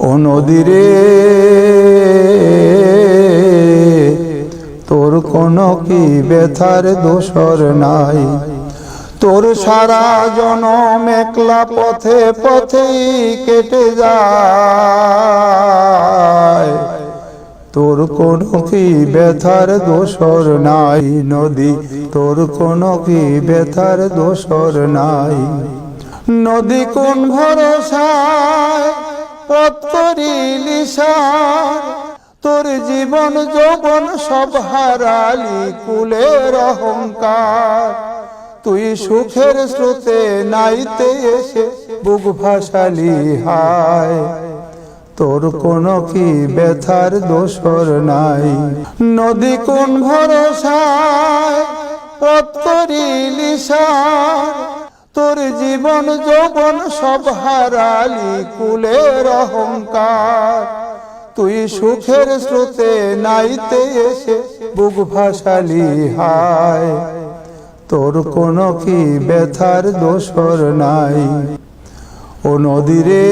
ও নদীরে, তোর কোনো কি ব্যথার দোসর নাই? তোর সারা জনম একলা পথে পথেই কেটে যায়। তোর কোনো কি ব্যথার দোসর নাই? নদী, তোর কোনো কি ব্যথার দোসর নাই? নদী কোন ভরসায় তোর জীবন যৌবন সব হারালি কুলের অহংকার। তুই সুখের স্রোতে নাইতে এসে বুক ভাসালি হায়। তোর কোনো কি ব্যথার দোষর নাই। নদী কোন ভরসায় সার। তোর জীবন যৌবন সব হারালি, কুলের অহংকার। তুই সুখের স্রোতে নাইতে এসে বুক ভাসালি হায়। তোর কোনো কি ব্যথার দোসর নাই। ও নদীরে,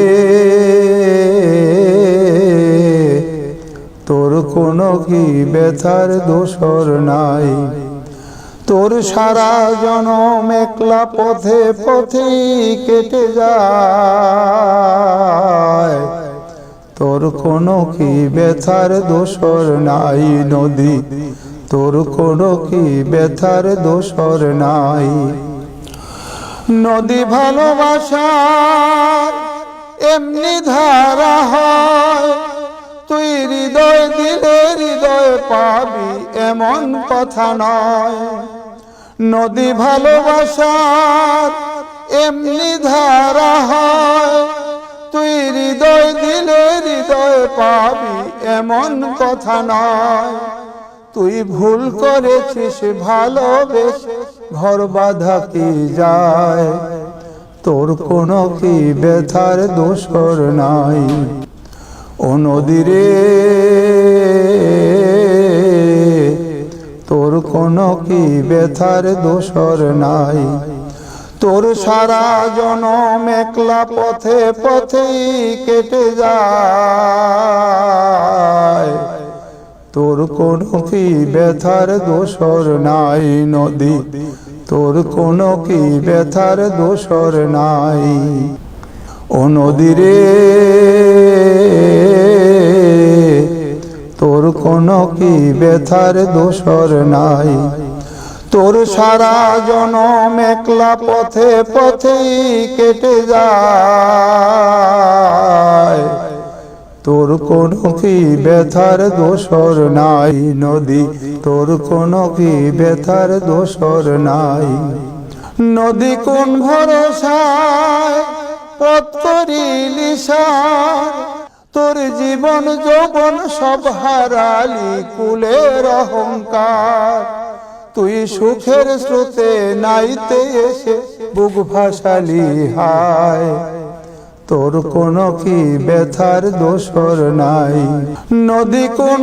তোর কোনো কি ব্যথার দোসর নাই। তোর সারা জনম একলা পথে পথে কেটে যায়। তোর কোনো কি ব্যথার দোসর নাই নদী? তোর কোনো কি ব্যথার দোসর নাই? নদী ভালোবাসার এমনি ধারা হয়। তুই হৃদয় দিলে হৃদয় পাবি, এমন কথা নয়। নদী ভালোবাসার এমনি ধারা হয়। তুই হৃদয় দিলে হৃদয় পাবি, এমন কথা নয়। তুই ভুল করেছিস, ভালোবেসে ঘর বাঁধা কি যায়? তোর কোনো কি ব্যথার দোসর নাই? ও নদীরে কোনো কি ব্যথার দোসর নাই। তোর সারা জনম একলা পথে পথেই কেটে যায়। তোর কোনো কি ব্যথার দোসর নাই নদী। তোর কোনো কি ব্যথার দোসর নাই। ও নদীরে তোর কোনো কি ব্যথার দোসর নাই? তোর সারা জনম একলা পথে পথেই কেটে যায়। তোর কোনো কি ব্যথার দোসর নাই? নদী, তোর কোনো কি ব্যথার দোষর নাই? নদী কোন ভরসায়, পথ করিলি তোর জীবন যৌবন সব হারালি, কুলের অহংকার। তুই সুখের স্রোতে নাইতে এসে বুক ভাসালি, হায়। তোর কোনো কি ব্যথার দোষর নাই। নদী কোন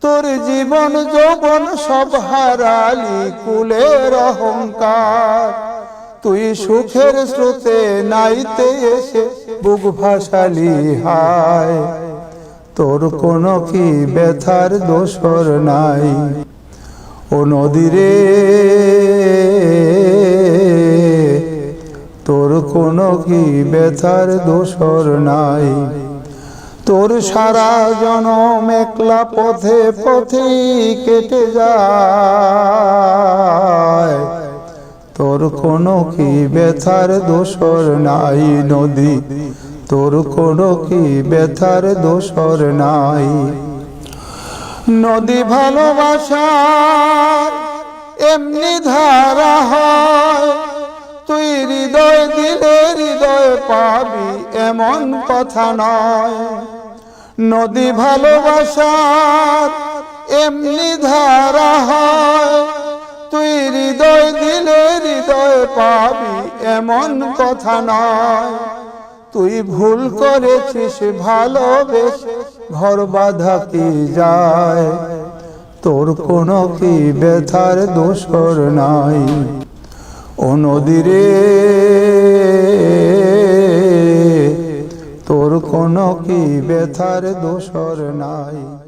তোর জীবন যৌবন সব হারালি, কুলের অহংকার। তুই সুখের স্রোতে নাইতে এসে বুক ভাসালি হায়। তোর কোনো কি ব্যথার দোসর নাই। ও নদীরে, তোর কোনো কি ব্যথার দোসর নাই। তোর সারা জনম একলা পথে পথেই কেটে যায়। কোনো কি ব্যথার দোসর নাই নদী? তোর কোনো কি ব্যথার দোসর নাই? নদী ভালোবাসার এমনি ধারা হয়, তুই হৃদয় দিলে হৃদয় পাবি এমন কথা নয়। নদী ভালোবাসার এমনি ধারা পাবি এমন কথা নয়। তুই ভুল করেছিস, ভালোবেস ঘর বাধা কি যায়? তোর কোনো কি ব্যথার দোষর নাই? ও নদীরে, তোর কোনো কি ব্যথার দোষর নাই?